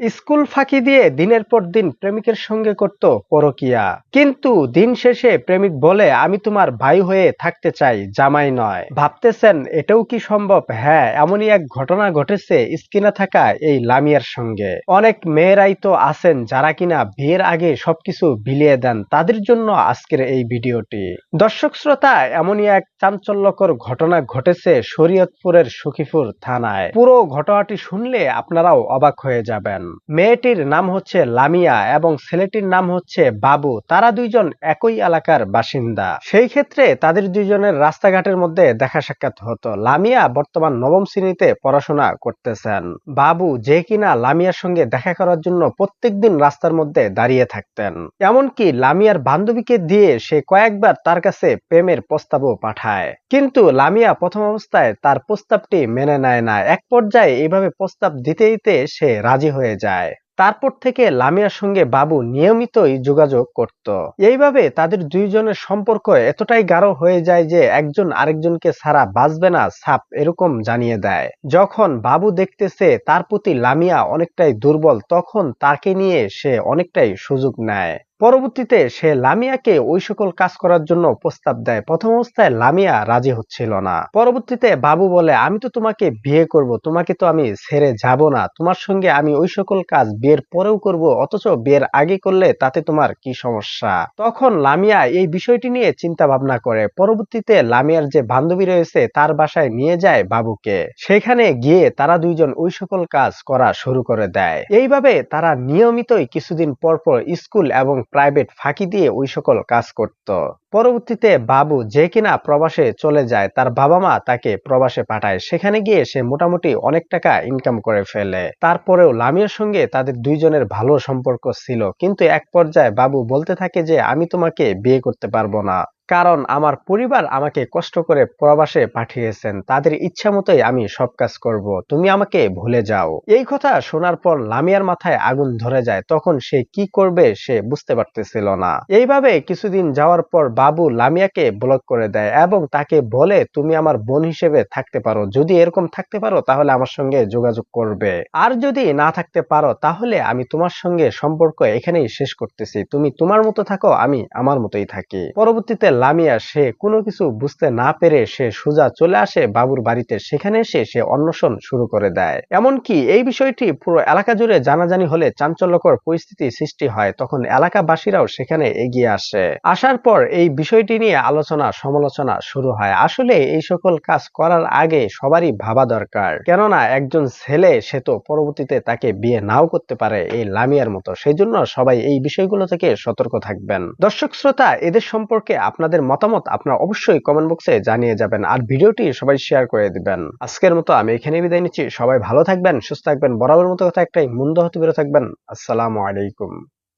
School ফাঁকি দিয়ে দিনের পর দিন প্রেমিকের সঙ্গে করত পরকিয়া। কিন্তু দিন শেষে প্রেমিক বলে, আমি তোমার ভাই হয়ে থাকতে চাই, জামাই নয়। ভাবতেছেন, এটাও কি সম্ভব? হ্যাঁ এমনই এক ঘটনা ঘটেছে স্ক্রিনে থাকা এই লামিয়ার সঙ্গে। অনেক মেয়েরাই তো আছেন যারা কিনা বিয়ের আগে সবকিছু বিলিয়ে দেন। তাদের জন্য আজকের এই ভিডিওটি। দর্শক শ্রোতা, এমনই এক চাঞ্চল্যকর ঘটনা ঘটেছে শরীয়তপুরের সখীপুর থানায়। পুরো ঘটনাটি শুনলে আপনারাও অবাক হয়ে যাবেন। মেয়েটির নাম হচ্ছে লামিয়া এবং ছেলেটির নাম হচ্ছে বাবু। তারা দুইজন একই এলাকার বাসিন্দা। সেই ক্ষেত্রে তাদের দুইজনের রাস্তাঘাটের মধ্যে দেখা সাক্ষাৎ হতো। লামিয়া বর্তমান নবম শ্রেণীতে পড়াশোনা করতেছেন। বাবু যে কিনা লামিয়ার সঙ্গে দেখা করার জন্য প্রত্যেকদিন রাস্তার মধ্যে দাঁড়িয়ে থাকতেন। এমনকি লামিয়ার বান্ধবীকে দিয়ে সে কয়েকবার তার কাছে প্রেমের প্রস্তাবও পাঠায়। কিন্তু লামিয়া প্রথম অবস্থায় তার প্রস্তাবটি মেনে নেয় না। এক পর্যায়ে এইভাবে প্রস্তাব দিতে দিতে সে রাজি হয়ে যায়। তারপর থেকে লামিয়ার সঙ্গে বাবু নিয়মিতই যোগাযোগ করত। এইভাবে তাদের দুইজনের সম্পর্ক এতটাই গাঢ় হয়ে যায় যে একজন আরেকজনকে সারা বাঁচবে না সাপ এরকম জানিয়ে দেয়। যখন বাবু দেখতেছে তার প্রতি লামিয়া অনেকটাই দুর্বল, তখন তাকে নিয়ে সে অনেকটাই সুযোগ নেয়। পরবর্তীতে সে লামিয়াকে ওই সকল কাজ করার জন্য প্রস্তাব দেয়। প্রথম অবস্থায় লামিয়া রাজি হচ্ছিল না। পরবর্তীতে বাবু বলে, আমি তো তোমাকে বিয়ে করব, তোমাকে তো আমি ছেড়ে যাব না। তোমার সঙ্গে আমি ওই সকল কাজ বিয়ের পরেও করব, অথচ বিয়ের আগে করলে তাতে তোমার কি সমস্যা? তখন লামিয়া এই বিষয়টি নিয়ে চিন্তা ভাবনা করে। পরবর্তীতে লামিয়ার যে বান্ধবী রয়েছে, তার বাসায় নিয়ে যায় বাবুকে। সেখানে গিয়ে তারা দুইজন ওই সকল কাজ করা শুরু করে দেয়। এইভাবে তারা নিয়মিতই কিছুদিন পর পর স্কুল এবং প্রাইভেট ফাঁকি দিয়ে ওই সকল কাজ করত। পরবর্তীতে বাবু যে কিনা প্রবাসে চলে যায়, তার বাবা মা তাকে প্রবাসে পাঠায়। সেখানে গিয়ে সে মোটামুটি অনেক টাকা ইনকাম করে ফেলে। তারপরেও লামিয়ার সঙ্গে তাদের দুইজনের ভালো সম্পর্ক ছিল। কিন্তু এক পর্যায়ে বাবু বলতে থাকে যে, আমি তোমাকে বিয়ে করতে পারব না। কারণ আমার পরিবার আমাকে কষ্ট করে প্রবাসে পাঠিয়েছেন। তাদের ইচ্ছা মতোই আমি সব কাজ করব। তুমি আমাকে ভুলে যাও। এই কথা শোনার পর লামিয়ার মাথায় আগুন ধরে যায়। তখন সে কি করবে সে বুঝতে পারতেছিল না। এইভাবে কিছুদিন যাওয়ার পর বাবু লামিয়াকে ব্লক করে দেয় এবং তাকে বলে, তুমি আমার বোন হিসেবে থাকতে পারো। যদি এরকম থাকতে পারো, তাহলে আমার সঙ্গে যোগাযোগ করবে। আর যদি না থাকতে পারো, তাহলে আমি তোমার সঙ্গে সম্পর্ক এখানেই শেষ করতেছি। তুমি তোমার মতো থাকো, আমি আমার মতোই থাকি। পরবর্তীতে লামিয়া, সে কোনো কিছু বুঝতে না পেরে সে সোজা চলে আসে বাবুর বাড়িতে। সেখানে এসে সে অন্বেষণ শুরু করে দেয়। এমনকি এই বিষয়টি পুরো এলাকা জুড়ে জানাজানি হলে চাঞ্চল্যকর পরিস্থিতি সৃষ্টি হয়। তখন এলাকাবাসীরাও সেখানে এগিয়ে আসে। আসার পর এই বিষয়টি নিয়ে আলোচনা, সমালোচনা শুরু হয়। আসলে এই সকল কাজ করার আগে সবারই ভাবা দরকার। কেননা একজন ছেলে, সে তো পরবর্তীতে তাকে বিয়ে নাও করতে পারে এই লামিয়ার মতো। সেই জন্য সবাই এই বিষয়গুলো থেকে সতর্ক থাকবেন। দর্শক, শ্রোতা, এদের সম্পর্কে আপনাদের আপনাদের মতামত আপনারা অবশ্যই কমেন্ট বক্সে জানিয়ে যাবেন। আর ভিডিওটি সবাই শেয়ার করে দিবেন। আজকের মতো আমি এখানে বিদায় নিচ্ছি। সবাই ভালো থাকবেন, সুস্থ থাকবেন। বরাবর মতো কথা একটাই, মন্দ হতে বেরো থাকবেন। আসসালামু আলাইকুম।